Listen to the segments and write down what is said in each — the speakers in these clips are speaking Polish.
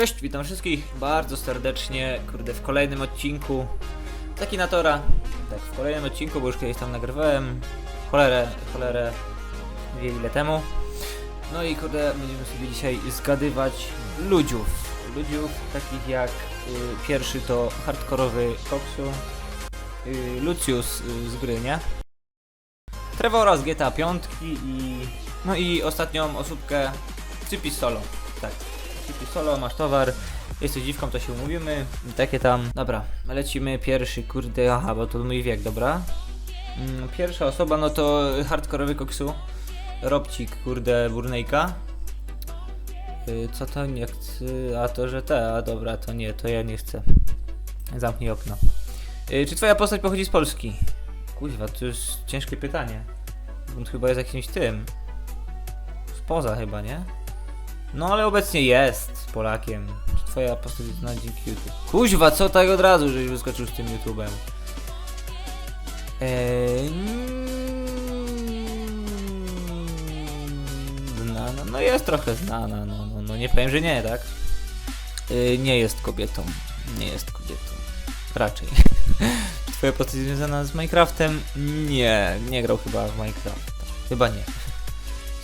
Cześć, witam wszystkich bardzo serdecznie, kurde, w kolejnym odcinku Takinatora. Tak, w kolejnym odcinku, bo już kiedyś tam nagrywałem cholerę, cholerę, wiem ile temu. No i kurde, będziemy sobie dzisiaj zgadywać ludziów. Ludziów takich jak y, pierwszy to hardkorowy Koksu, y, Lucius y, z gry, nie? Trevora z GTA 5 i... No i ostatnią osóbkę Cypi Solo. Tak, Cypi Solo, masz towar, jesteś dziwką, to się umówimy. I takie tam. Dobra, lecimy pierwszy, kurde, aha, bo to mój wiek, dobra. Mm, Pierwsza osoba, no to hardkorowy koksu. Robcik, kurde, Burnejka. Y, Co to nie chcę? A to, że te, a dobra, to nie, to ja nie chcę. Zamknij okno. Y, Czy twoja postać pochodzi z Polski? Kuźwa, to jest ciężkie pytanie. On chyba jest jakimś tym. Spoza chyba, nie? No ale obecnie jest Polakiem. Czy twoja postać na dzięki YouTube? Kuźwa, co tak od razu, żeś wyskoczył z tym YouTube'em? Eee, znana, no jest trochę znana, no, no, no nie powiem, że nie, tak? Eee, nie jest kobietą, nie jest kobietą, raczej. Twoja postać związana z Minecraftem? Nie, nie grał chyba w Minecraft. Chyba nie.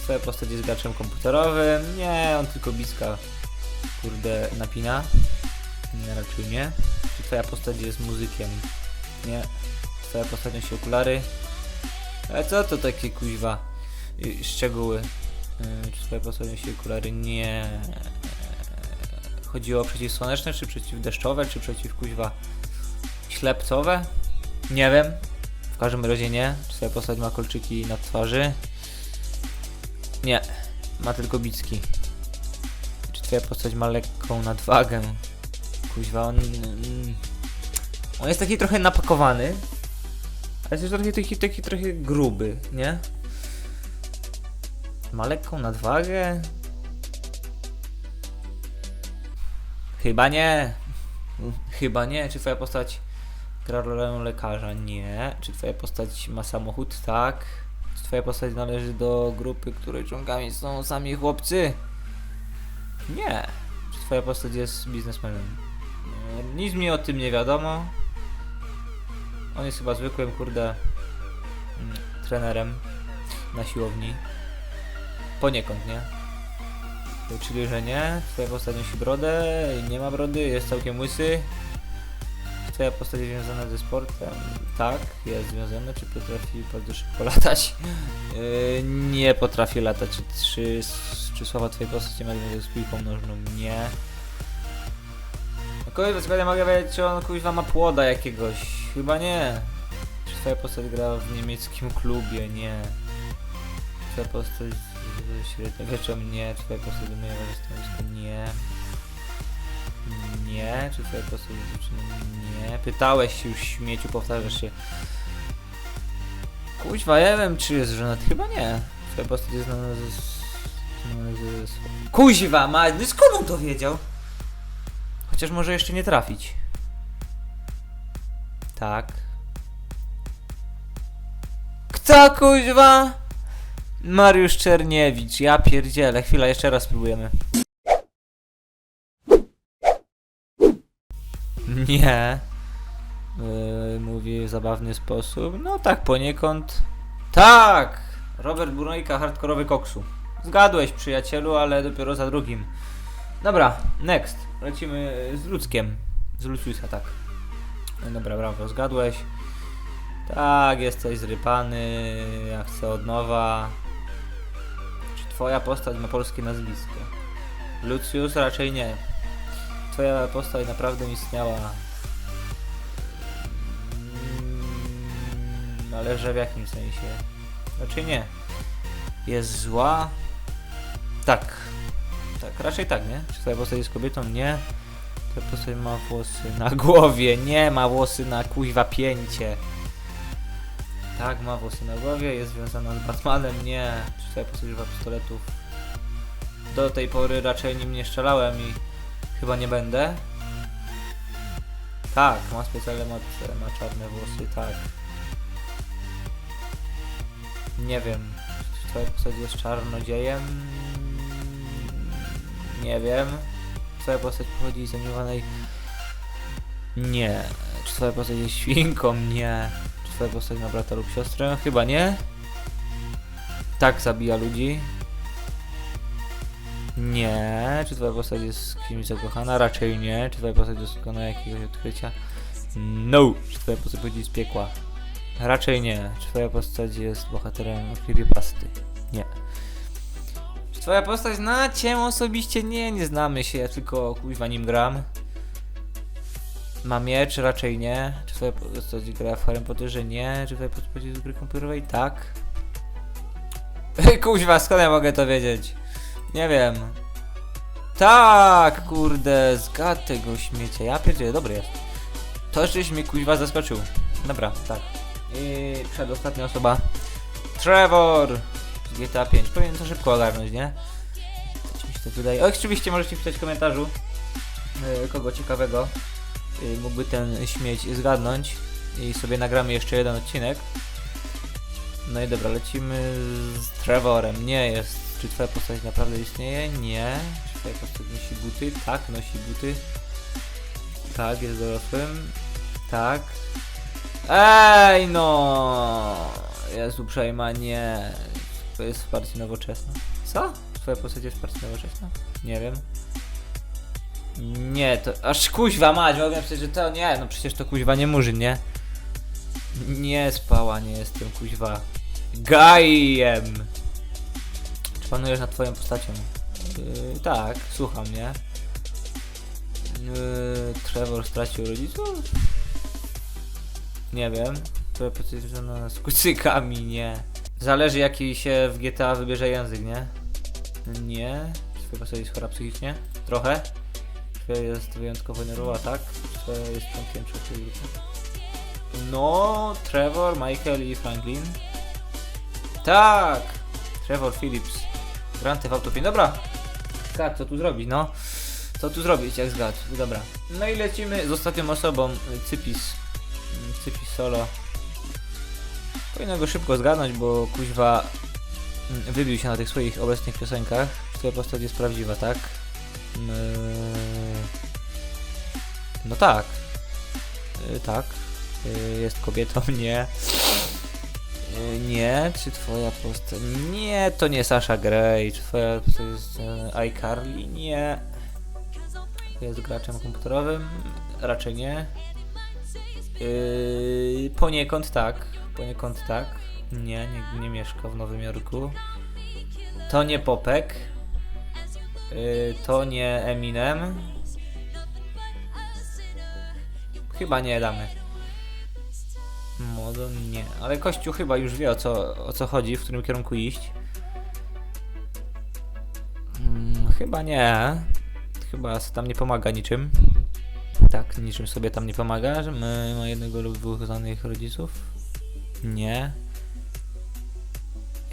Twoja postać jest graczem komputerowym? Nie, on tylko bliska, kurde, napina. Nie, raczej nie. Czy twoja postać jest muzykiem? Nie. Twoja postać nosi okulary? Ale co to takie kuźwa y, szczegóły? Y, Czy twoja postać nosi okulary? Nie. Chodziło o przeciwsłoneczne, czy przeciwdeszczowe, czy przeciw kuźwa ślepcowe? Nie wiem. W każdym razie nie. Czy twoja postać ma kolczyki na twarzy? Nie. Ma tylko bicki. Czy twoja postać ma lekką nadwagę? Kuźwa, on... mm, On jest taki trochę napakowany. Ale jest trochę taki, taki trochę gruby, nie? Ma lekką nadwagę? Chyba nie. Chyba nie. Czy twoja postać gra rolę lekarza? Nie. Czy twoja postać ma samochód? Tak. Twoja postać należy do grupy, której członkami są sami chłopcy? Nie. Czy twoja postać jest biznesmenem? E, Nic mi o tym nie wiadomo. On jest chyba zwykłym, kurde, mm, trenerem na siłowni. Poniekąd, nie? Czyli, że nie. Twoja postać nosi brodę, nie ma brody, jest całkiem łysy. Twoja postać związana ze sportem? Tak, jest związana. Czy potrafi bardzo szybko latać? Yy, nie potrafi latać. Czy, czy, czy słowa twojej postaci ma związek z piłką nożną? Nie. Kurwa, skąd ja mogę wiedzieć, czy on kuźwa ma płoda jakiegoś? Chyba nie. Czy twoja postać gra w niemieckim klubie? Nie. Twoja postać z średniowieczem? Nie. Czy twoja postać dominuje stanowisko? Nie. Nie. Czy postać jest dziewczyną? Nie. Pytałeś już śmieciu, powtarzasz się. Kuźwa, ja wiem, czy jest żonaty. Chyba nie. Twoja postać jest znana ze... Kuźwa, ma... no Skąd on to wiedział? Chociaż może jeszcze nie trafić. Tak. Kto kuźwa? Mariusz Czerniewicz. Ja pierdzielę. Chwila, jeszcze raz spróbujemy. Nie. Yy, mówi w zabawny sposób. No tak, poniekąd. Tak! Robert Brunojka, hardkorowy koksu. Zgadłeś, przyjacielu, ale dopiero za drugim. Dobra, next. Lecimy z ludzkiem. Z Luciusa, tak. Dobra, brawo, zgadłeś. Tak, jesteś zrypany. Ja chcę od nowa. Czy twoja postać ma polskie nazwisko? Lucius raczej nie. Twoja postać naprawdę istniała. Mm, Ale że w jakim sensie? Raczej nie. Jest zła? Tak. Tak, raczej tak, nie? Czy twoja postać jest kobietą? Nie. Twoja postać ma włosy na głowie. Nie, ma włosy na kuźwa pięcie. Tak, ma włosy na głowie, jest związana z Batmanem. Nie. Czy twoja postać używa pistoletów? Do tej pory raczej nim nie strzelałem i chyba nie będę. Tak, ma specjalne moce, ma czarne włosy, tak. Nie wiem, czy twoja postać jest czarnodziejem? Nie wiem. twoja postać pochodzi z animowanej... Nie. Czy twoja postać jest świnką? Nie. Czy twoja postać ma brata lub siostrę? Chyba nie. Tak zabija ludzi. Nie. Czy twoja postać jest kimś zakochana? Raczej nie. Czy twoja postać dokona jakiegoś odkrycia? No. Czy twoja postać pochodzi z piekła? Raczej nie. Czy twoja postać jest bohaterem creepypasty? Nie. Czy twoja postać zna cię osobiście? Nie, nie znamy się, ja tylko kuźwa nim gram. Ma miecz? Raczej nie. Czy twoja postać gra w Harry Potterze? Nie. Czy twoja postać jest z gry komputerowej? Tak. Kuźwa, skąd ja mogę to wiedzieć? Nie wiem. Tak, kurde, zgad tego śmiecia. Ja pierdzielę, dobry jest. To żeś mnie kuźwa zaskoczył. Dobra, tak. I przedostatnia osoba. Trevor! Z GTA 5. Powinien to szybko ogarnąć, nie? Co mi oczywiście możecie pisać w komentarzu, yy, kogo ciekawego yy, mógłby ten śmieć zgadnąć. I sobie nagramy jeszcze jeden odcinek. No i dobra, lecimy z Trevorem. Nie jest. Czy twoja postać naprawdę istnieje? Nie. Czy twoja postać nosi buty? Tak, nosi buty. Tak, jest dorosłym. Tak. Ej no! Jest uprzejma, nie. To jest wsparcie nowoczesne. Co? Twoja postać jest wsparcie nowoczesne? Nie wiem. Nie, to... Aż kuźwa mać, mogę przecież, że to nie, no przecież to kuźwa nie murzyn, nie? Nie spała, nie jestem kuźwa. Gajem! Panujesz nad twoją postacią? Yy, tak, słucham, nie? Yy, Trevor stracił rodziców? Nie wiem. Jest związana z kucykami, nie. Zależy jaki się w GTA wybierze język, nie? Nie. Twoja postać jest chora psychicznie? Trochę. Twoja jest wyjątkowo nerwowa, tak? Twoja jest członkiem trzeciej grupy? No, Trevor, Michael i Franklin. Tak! Trevor Phillips. Granty w autopie. Dobra. Zgad, co tu zrobić, no? Co tu zrobić, jak zgad? Dobra. No i lecimy z ostatnią osobą, Cypis. Cypis solo. Powinno go szybko zgadnąć, bo kuźwa mm, wybił się na tych swoich obecnych piosenkach. Czy twoja postać jest prawdziwa, tak? Mm, No tak. Y, Tak. Y, Jest kobietą, nie. Y, Nie, czy twoja postać... Nie, to nie Sasha Grey. Czy twoja postać jest e, iCarly? Nie. Jest graczem komputerowym? Raczej nie. Yy, poniekąd tak. Poniekąd tak. Nie, nie, nie mieszka w Nowym Jorku. To nie Popek. Yy, to nie Eminem. Chyba nie damy. Modon nie, ale Kościół chyba już wie o co, o co chodzi, w którym kierunku iść. Hmm, chyba nie. Chyba tam nie pomaga niczym. Tak, niczym sobie tam nie pomaga, że my ma jednego lub dwóch znanych rodziców. Nie.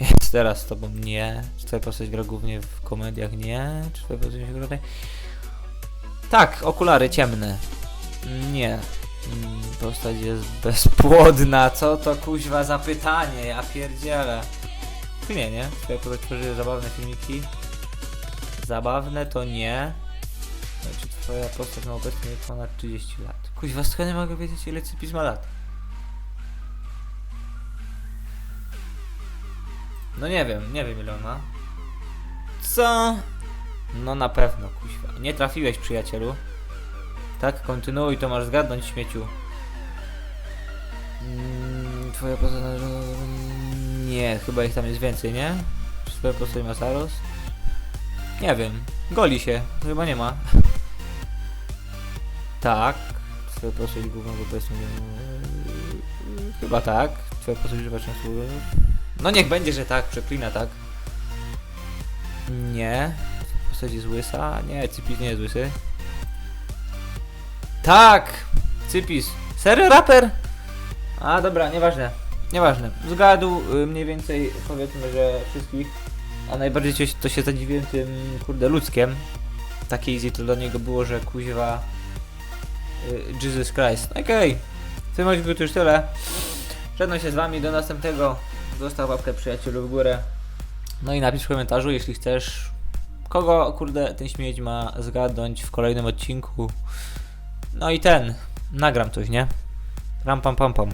Jest teraz z tobą nie. Czy twoja postać gra głównie w komediach? Nie. Czy twoja postać gra? Tak, okulary ciemne. Nie. Postać jest bezpłodna. Co to kuźwa za pytanie? Ja pierdzielę. Nie, nie. Twoja postać tworzy zabawne filmiki. Zabawne to nie. Czy twoja postać ma obecnie ponad 30 lat? Kuźwa, skąd ja mogę wiedzieć ile Cypis ma lat? No nie wiem, nie wiem ile on ma. Co? No na pewno, kuźwa. Nie trafiłeś, przyjacielu. Tak, kontynuuj, to masz zgadnąć, śmieciu. Mm, twoja postać... Nie, chyba ich tam jest więcej, nie? Czy twoja postać ma zarost? Nie wiem. Goli się. Chyba nie ma. Tak. Twoja postać głównego powiedzmy... yy, Chyba tak. Twoja postać używa często... No niech będzie, że tak. Przeklina tak. Nie. Postać jest łysa? Nie, Cypis nie jest łysy. Tak! Cypis. Serio raper? A dobra, nieważne. Nieważne. Zgadł y, mniej więcej powiedzmy, że wszystkich. A najbardziej się- to się zadziwiłem tym kurde ludzkiem. Takie easy to dla niego było, że kuźwa y, Jesus Christ. Okej. W tym odcinku to już tyle. Żegnam się z wami do następnego. Zostaw łapkę przyjacielu w górę. No i napisz w komentarzu, jeśli chcesz kogo, kurde, ten śmieć ma zgadnąć w kolejnym odcinku. No i ten, nagram coś, nie? Ram pam pam pam.